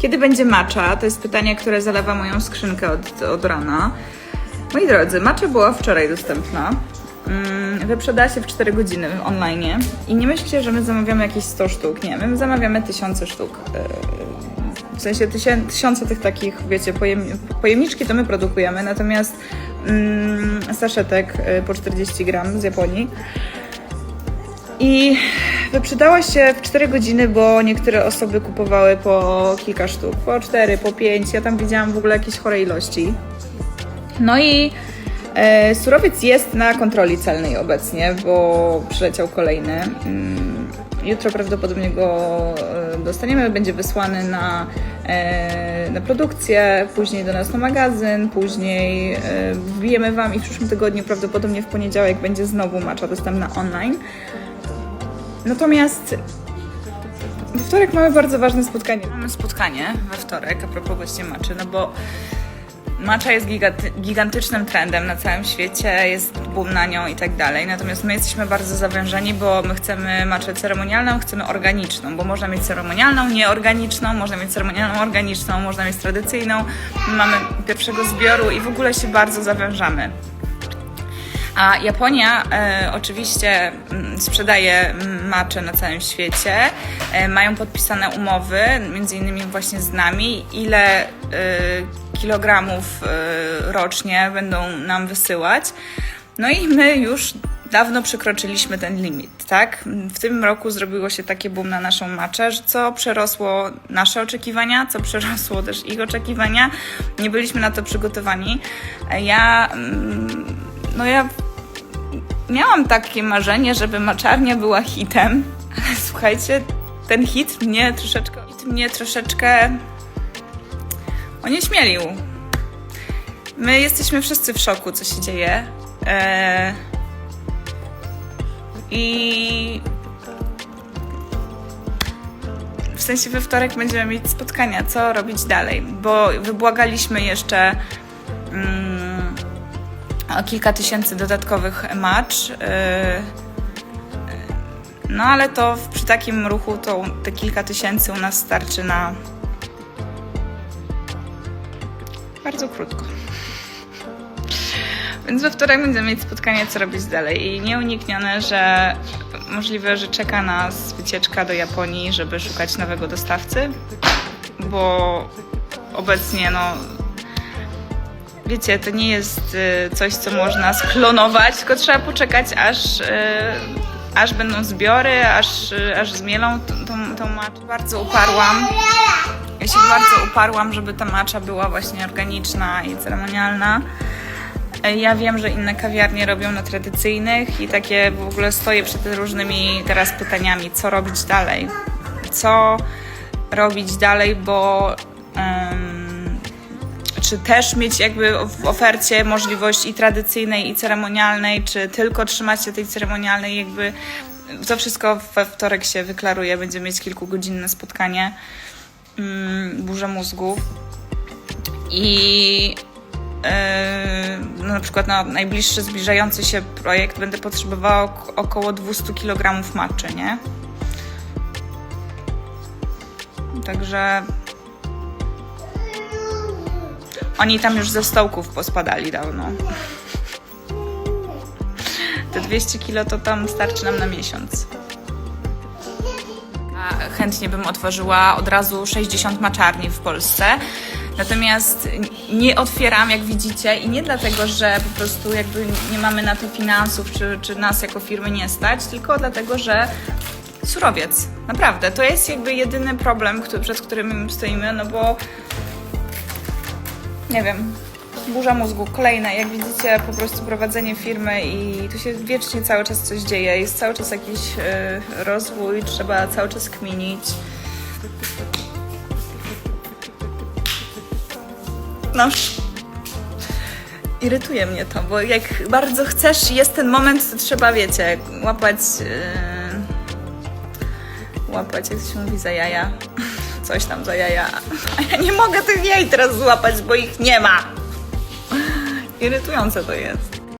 Kiedy będzie macza? To jest pytanie, które zalewa moją skrzynkę od, od rana. Moi drodzy, macza była wczoraj dostępna. Mm, Wyprzedała się w 4 godziny online i nie myślcie, że my zamawiamy jakieś 100 sztuk. Nie, my zamawiamy tysiące sztuk. Yy, W sensie tysiące tych takich, wiecie, pojem, pojemniczki to my produkujemy, natomiast mm, saszetek yy, po 40 gram z Japonii. I wyprzedała się w 4 godziny, bo niektóre osoby kupowały po kilka sztuk, po 4, po 5. Ja tam widziałam w ogóle jakieś chore ilości. No i e, surowiec jest na kontroli celnej obecnie, bo przyleciał kolejny. Mm, Jutro prawdopodobnie go e, dostaniemy, będzie wysłany na, e, na produkcję, później do nas na magazyn, później e, wbijemy Wam i w przyszłym tygodniu, prawdopodobnie w poniedziałek, będzie znowu macza dostępna online. Natomiast we wtorek mamy bardzo ważne spotkanie. Mamy spotkanie we wtorek, a propos właśnie maczy, no bo Macza jest giganty- gigantycznym trendem na całym świecie, jest boom na nią i tak dalej. Natomiast my jesteśmy bardzo zawężeni, bo my chcemy maczę ceremonialną, chcemy organiczną, bo można mieć ceremonialną, nieorganiczną, można mieć ceremonialną, organiczną, można mieć tradycyjną. My mamy pierwszego zbioru i w ogóle się bardzo zawężamy. A Japonia e, oczywiście mm, sprzedaje macze na całym świecie. E, mają podpisane umowy, między innymi właśnie z nami, ile e, kilogramów e, rocznie będą nam wysyłać. No i my już dawno przekroczyliśmy ten limit, tak? W tym roku zrobiło się takie boom na naszą maczę, co przerosło nasze oczekiwania, co przerosło też ich oczekiwania. Nie byliśmy na to przygotowani. E, Ja, mm, no ja miałam takie marzenie, żeby maczarnia była hitem, ale słuchajcie, ten hit mnie troszeczkę, hit mnie troszeczkę onieśmielił. My jesteśmy wszyscy w szoku, co się dzieje. Eee, I w sensie we wtorek będziemy mieć spotkania, co robić dalej, bo wybłagaliśmy jeszcze mm, kilka tysięcy dodatkowych match. Yy, no ale to przy takim ruchu to te kilka tysięcy u nas starczy na bardzo krótko. Więc we wtorek będziemy mieć spotkanie, co robić dalej. I nieuniknione, że możliwe, że czeka nas wycieczka do Japonii, żeby szukać nowego dostawcy, bo obecnie no, wiecie, to nie jest y, coś, co można sklonować, tylko trzeba poczekać, aż, y, aż będą zbiory, aż, y, aż zmielą tą, tą, tą maczę. Bardzo uparłam. Ja się bardzo uparłam, żeby ta macza była właśnie organiczna i ceremonialna. Ja wiem, że inne kawiarnie robią na tradycyjnych i takie w ogóle stoję przed różnymi teraz pytaniami, co robić dalej. Co robić dalej, bo czy też mieć jakby w ofercie możliwość i tradycyjnej, i ceremonialnej, czy tylko trzymać się tej ceremonialnej, jakby to wszystko we wtorek się wyklaruje. Będziemy mieć kilkugodzinne spotkanie, mm, mózgu. I Yy, na przykład na najbliższy zbliżający się projekt będę potrzebowała ok- około 200 kg maczy, nie? Także oni tam już ze stołków pospadali dawno. Te 200 kg to tam starczy nam na miesiąc. A chętnie bym otworzyła od razu 60 maczarni w Polsce. Natomiast nie otwieram, jak widzicie, i nie dlatego, że po prostu jakby nie mamy na to finansów, czy, czy nas jako firmy nie stać, tylko dlatego, że surowiec. Naprawdę, to jest jakby jedyny problem, który, przed którym stoimy, no bo nie wiem, burza mózgu, kolejne, jak widzicie, po prostu prowadzenie firmy i tu się wiecznie cały czas coś dzieje, jest cały czas jakiś y, rozwój, trzeba cały czas kminić. No, irytuje mnie to, bo jak bardzo chcesz, jest ten moment, to trzeba, wiecie, łapać, yy, łapać, jak się mówi, za jaja, coś tam za jaja, a ja nie mogę tych jaj teraz złapać, bo ich nie ma. Irytujące to jest.